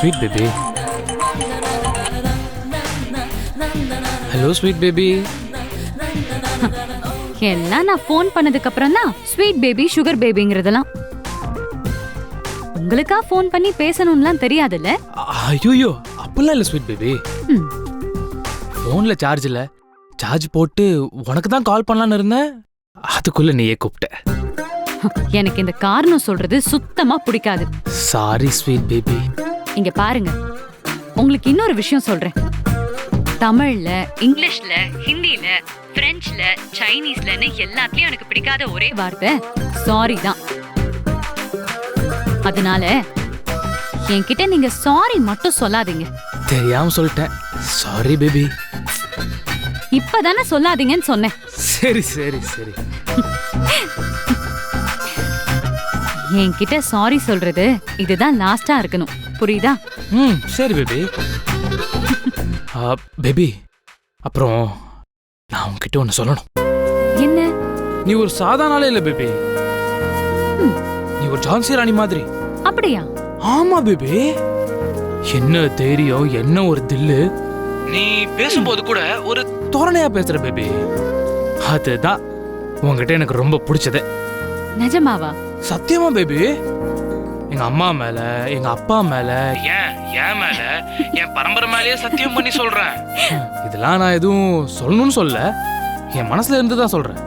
Sweet baby hello sweet baby எல்லாம் நான் phone பண்ணதுக்கு அப்புறம் தான் ஸ்வீட் பேபி சுகர் பேபிங்கிறதெல்லாம் உங்களுக்கா ஃபோன் பண்ணி பேசணும்லாம் தெரியாதுல்ல? ஐயோ அப்படிலாம் இல்லை ஸ்வீட் பேபி. ஃபோனில் சார்ஜ் இல்லை. சார்ஜ் போட்டு உனக்கு தான் கால் பண்ணலான்னு இருந்தேன். அதுக்குள்ள நீயே கூப்பிட்ட. எனக்கு இந்த காரணம் சொல்றது சுத்தமா பிடிக்காது. சாரி ஸ்வீட் பேபி இங்க பாருங்க. உங்களுக்கு இன்னொரு விஷயம் சொல்றேன். தமிழ்ல இங்கிலீஷ்ல ஹிந்தில பிரெஞ்சுல சைனீஸ்லன்னு எல்லாத்துலயும் எனக்கு பிடிக்காத ஒரே வார்த்தை சாரி தான். அதனால என்கிட்ட நீங்க சாரி மட்டும் சொல்லாதீங்க. தெரியாம சொல்லிட்டேன். சாரி பேபி இப்பதானே சொல்லாதீங்கன்னு சொன்னேன். சரி சரி சரி. என்கிட்ட சாரி சொல்றது இதுதான் லாஸ்டா இருக்கணும். புரியுதா? ம் சரி பேபி. பேபி அப்புறம் நான் உன்கிட்ட ஒன்று சொல்லணும். என்ன? நீ ஒரு சாதாரண ஆளே இல்லை பேபி. நீ ஒரு ஜான்சி ராணி மாதிரி. அப்படியா? ஆமா பேபி. என்ன தைரியம் என்ன ஒரு தில்லு. நீ பேசும்போது கூட ஒரு தோரணையா பேசுற பேபி. அதுதான் உன்கிட்ட எனக்கு ரொம்ப பிடிச்சது. நிஜமாவா? சத்தியமா பேபி. எங்க அம்மா மேல எங்க அப்பா மேல. ஏன் என் மேல? என் பரம்பரை மேலயே சத்தியம் பண்ணி சொல்றேன். இதெல்லாம் நான் எதுவும் சொல்லணும்னு சொல்ல. என் மனசுல இருந்து தான் சொல்றேன்.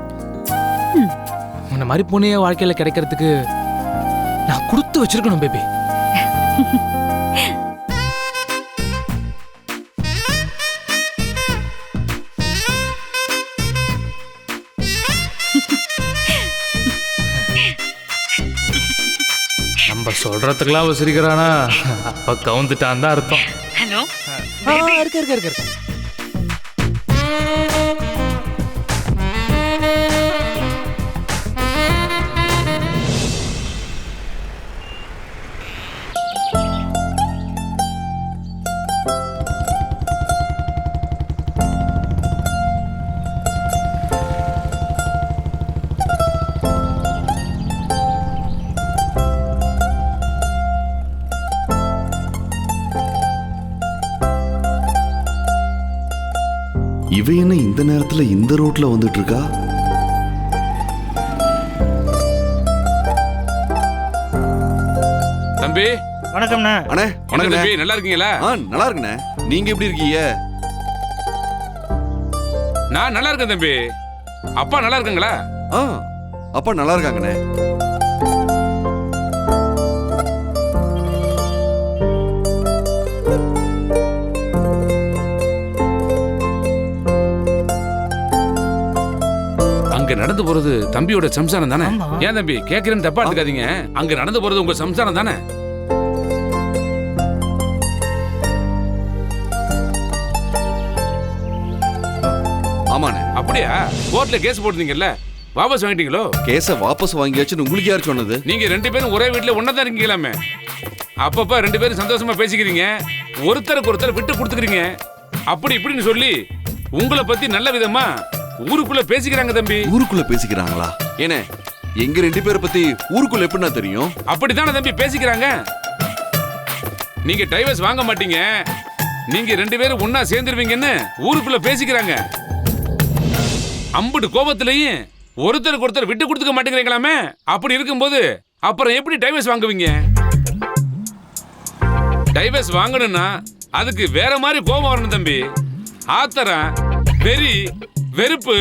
உன்னை மாதிரி பொண்ணைய வாழ்க்கையில கிடைக்கிறதுக்கு நான் கொடுத்து வச்சிருக்கணும் பேபி சொல்றதுக்கெல்லாம் அவ சிரிக்கிறானா அப்ப கவுந்துட்டான் தான் அர்த்தம். ஹலோ இருக்கு இருக்கு இருக்கு இவ என்ன இந்த நேரத்துல இந்த ரோட்ல வந்துட்டு இருக்கா தம்பி. வணக்கம்ண்ணா. அண்ணே வணக்கண்ணே தம்பி நல்லா இருக்கீங்களா? ஆ நல்லா இருக்குண்ணே. நீங்க எப்படி இருக்கீங்க? நான் நல்லா இருக்கேன் தம்பி. அப்பா நல்லா இருக்குங்களா? ஆ அப்பா நல்லா இருக்காங்கண்ணே. நடந்து போறது தம்பியோட சம்சாரம் தானே. ஏன் தம்பி? கேக்குறேன்னு தப்பா எடுத்துக்காதீங்க. அங்க நடந்து போறது உங்க சம்சாரம் தானே? ஆமாண்ணே. அப்படியா? கோர்ட்ல கேஸ் போட்டுருந்தீங்கல்ல? வாபஸ் வாங்கிட்டீங்களோ? கேஸ வாபஸ் வாங்கியாச்சுன்னு உங்களுக்கு யார் சொன்னது? நீங்க ரெண்டு பேரும் ஒரே வீட்ல ஒண்ணா தான் இருக்கீங்களாமே? அப்பப்ப ரெண்டு பேரும் சந்தோஷமா பேசிக்கிறீங்க. ஒருத்தருக்கு ஒருத்தர் விட்டு கொடுத்துக்கிறீங்க. அப்படி இப்படின்னு சொல்லி உங்களை பத்தி நல்ல விதமா ஊருக்குள்ள பேசிக்கிறாங்க தம்பி. ஊருக்குள்ள பேசிக்கிறாங்களா? ஏனே எங்க ரெண்டு பேரை பத்தி ஊருக்குள்ள எப்படிண்ணா தெரியும்? அப்படித்தானே தம்பி பேசிக்கிறாங்க. நீங்க டைவர்ஸ் வாங்க மாட்டீங்க. நீங்க ரெண்டு பேரும் ஒண்ணா சேர்ந்துருவீங்கன்னு ஊருக்குள்ள பேசிக்கிறாங்க. அம்புட்டு கோபத்திலையும் ஒருத்தருக்கு ஒருத்தர் விட்டு கொடுத்துக்க மாட்டேங்கிறீங்களாமே? அப்படி இருக்கும்போது அப்புறம் எப்படி டைவர்ஸ் வாங்குவீங்க? டைவர்ஸ் வாங்கணும்னா அதுக்கு வேற மாதிரி கோபம் வரணும் தம்பி. ஆத்தரம் வெறி வெறுப்பு.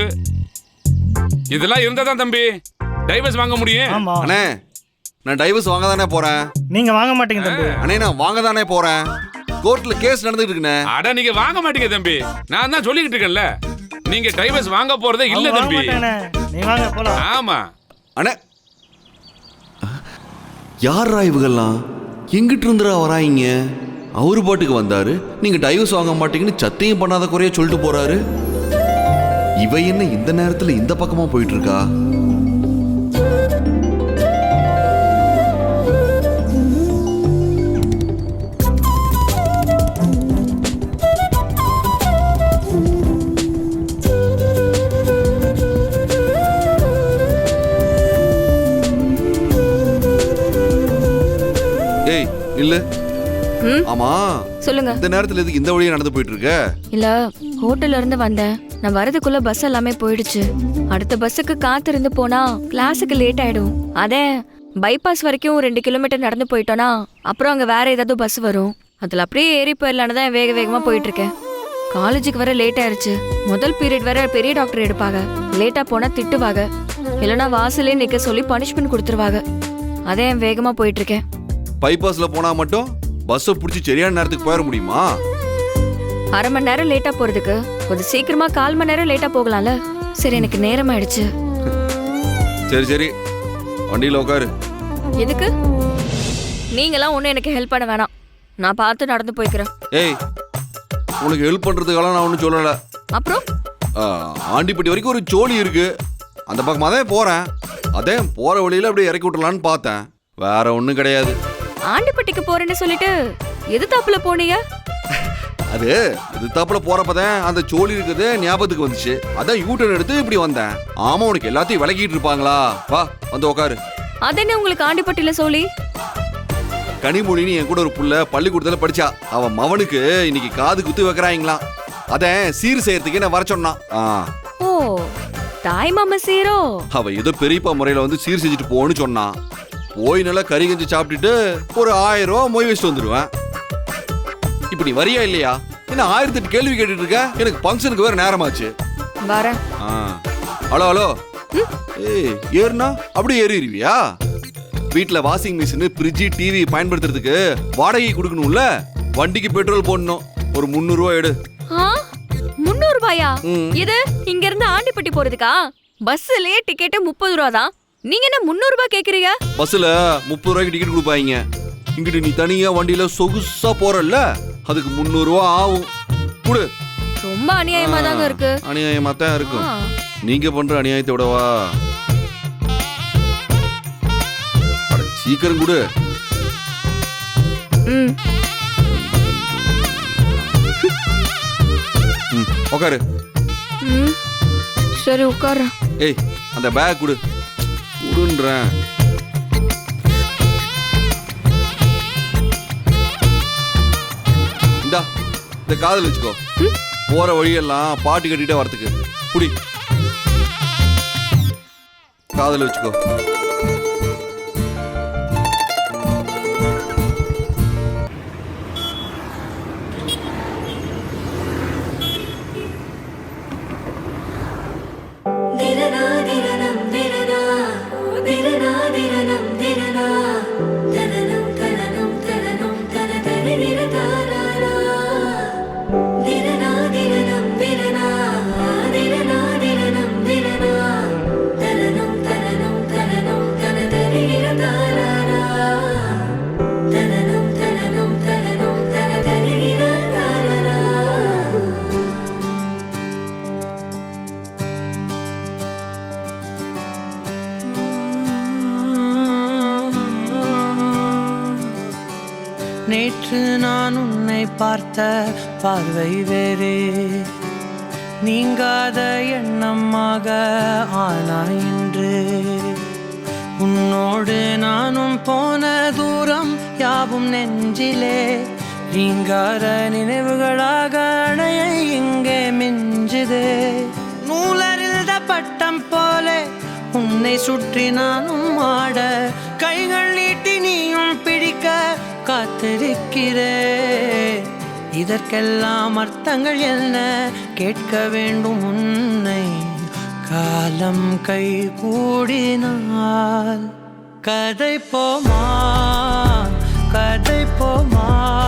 இதெல்லாம் இருந்தா தான் தம்பி. டைவர்ஸ் வாங்க முடியும். ஆமா. அண்ணே நான் டைவர்ஸ் வாங்க தானே போறேன்? நீங்க வாங்க மாட்டீங்க தம்பி. அண்ணே நான் வாங்க தானே போறேன்? கோர்ட்ல கேஸ் நடந்துட்டு இருக்குண்ணே. அட நீங்க வாங்க மாட்டீங்க தம்பி. நான் தான் சொல்லிக்கிட்டு இருக்கேன்ல. நீங்க டைவர்ஸ் வாங்க போறதே இல்ல அவங்க வாங்க தம்பி. மாட்டாங்கண்ணே நீ வாங்க போலாம். ஆமா. அண்ணே. யார் இவங்கெல்லாம்? எங்கிட்டு இருந்துடா வராங்க அவரு பாட்டுக்கு வந்தாரு. நீங்க டைவர்ஸ் வாங்க மாட்டீங்கன்னு சத்தியம் பண்ணாத குறைய சொல்லிட்டு போறாரு. இவ என்ன இந்த நேரத்துல இந்த பக்கமா போயிட்டு இருக்கா ஏய் இல்ல ஆமா. சொல்லுங்க. இந்த நேரத்துல எதுக்கு இந்த வழியா நடந்து போயிட்டு இருக்க இல்ல ஹோட்டல்ல இருந்து வந்தேன். நான் வரதுக்குள்ள பஸ் எல்லாமே போயிடுச்சு. அடுத்த பஸ்ஸுக்கு காத்திருந்து போனா கிளாஸுக்கு லேட் ஆயிடும். அதே பைபாஸ் வரைக்கும் ரெண்டு கிலோமீட்டர் நடந்து போயிட்டோனா அப்புறம் அங்க வேற ஏதாவது பஸ் வரும். அதுல அப்படியே ஏறி போயிடலான்னு தான் வேக வேகமா போயிட்டு இருக்கேன் காலேஜுக்கு வர லேட் ஆயிருச்சு. முதல் பீரியட் வர பெரிய டாக்டர் எடுப்பாங்க. லேட்டா போனா திட்டுவாங்க. இல்லைன்னா வாசலே நிக்க சொல்லி பனிஷ்மெண்ட் கொடுத்துருவாங்க. அதே வேகமா போயிட்டு இருக்கேன் பைபாஸ்ல போனா மட்டும் பஸ்ஸை பிடிச்சி சரியான நேரத்துக்கு போயிட முடியுமா? அரை மணி நேரம் லேட்டா போறதுக்கு. கொஞ்சம் சீக்கிரமா கால் மணி நேரம் லேட்டா போகலாம்ல? சரி எனக்கு நேரம் ஆயிடுச்சு சரி சரி. வண்டியில உட்காரு எதுக்கு? நீங்களாம் ஒன்றும் எனக்கு ஹெல்ப் பண்ண வேணாம். நான் பார்த்து நடந்து போய்க்கிறேன். ஏய் உனக்கு ஹெல்ப் பண்றதுக்கெல்லாம் நான் ஒன்றும் சொல்லலை. அப்புறம்? ஆ, ஆண்டிப்பட்டி வரைக்கும் ஒரு ஜோலி இருக்கு. அந்த பக்கமாக தான் போறேன். அதே போற வழியில அப்படியே இறக்கி விட்டுலான்னு பார்த்தேன். வேற ஒன்றும் கிடையாது. ஆண்டிப்பட்டிக்கு போறேன்னு சொல்லிட்டு எது தாப்புல போனீங்க? அது இது தப்புல போறப்பதான் அந்த சோழி இருக்குது ஞாபகத்துக்கு வந்துச்சு. அதான் யூட்டர்ன் எடுத்து இப்படி வந்தேன். ஆமா உனக்கு எல்லாத்தையும் விளக்கிட்டு இருப்பாங்களா? வா வந்து உட்காரு அதென்ன உங்களுக்கு ஆண்டிப்பட்டியில சொல்லி கனிமொழின்னு என் கூட ஒரு புள்ள பள்ளிக்கூடத்துல படிச்சா. அவன் மவனுக்கு இன்னைக்கு காது குத்து வைக்கிறாங்களாம் அதான் சீர் செய்யறதுக்கு என்ன வர சொன்னான். ஓ தாய் மாமா சீரோ? அவ ஏதோ பெரியப்பா முறையில வந்து சீர் செஞ்சுட்டு போன்னு சொன்னான். போய் நல்லா கறி கஞ்சி சாப்பிட்டுட்டு ஒரு ஆயிரம் ரூபா மொய் வச்சுட்டு வந்துடுவேன் இப்ப நீ வரியா இல்லையா? என்ன ஆயிரத்தி எட்டு கேள்வி கேட்டுட்டு இருக்க எனக்கு ஃபங்க்ஷனுக்கு வேற நேரமாச்சு. வரேன். Hello hello. ஏய் ஏறுனா? அப்படியே ஏறிடுவியா? வீட்ல வாஷிங் மிஷின் ஃப்ரிட்ஜ் டிவி பயன்படுத்துறதுக்கு வாடகை கொடுக்கணும்ல? வண்டிக்கு பெட்ரோல் போடணும். ஒரு முந்நூறுவா எடு. முந்நூறு ரூபாயா. இது இங்க இருந்து ஆண்டிப்பட்டி போறதுக்கா? பஸ்லயே டிக்கெட் முப்பது ரூபா தான். நீங்க என்ன முந்நூறு ரூபாய் கேக்குறீங்க? பஸ்ல முப்பது ரூபாய்க்கு டிக்கெட் கொடுப்பாங்க. இங்கிட்டு நீ தனியா வண்டியில சொகுசா போறல்ல? அதுக்கு முந்நூறுவா ஆகும். கொடு. ரொம்ப அநியாயமா தாங்க இருக்கு. அநியாயமா தான் இருக்கும். நீங்க பண்ற அநியாயத்தை விடவா? சீக்கிரம் கொடு. ம். ம், உக்காரு. ம். சரி உட்கார்றேன் ஏய் அந்த பேக் கொடு. கொடுன்றேன். இந்தா இந்த காதல் வச்சுக்கோ. போற வழியெல்லாம் பாட்டு கட்டிட்டே வரத்துக்கு. புடி. காதல் வச்சுக்கோ. நான் உன்னை பார்த்த பார்வை வேறே. நீங்காத எண்ணமாக ஆனாய் இன்று. உன்னோடு நானும் போன தூரம் யாவும் நெஞ்சிலே. நீங்காத நினைவுகளாக அணைய இங்கே மிஞ்சுதே. நூலறிந்த பட்டம் போலே உன்னை சுற்றி நானும் ஆட. கைகள் காத்திருக்கிறேன். இதற்கெல்லாம் அர்த்தங்கள் என்ன? கேட்க வேண்டும் உன்னை. காலம் கை கூடினால். கதை போமா? கதை போமா?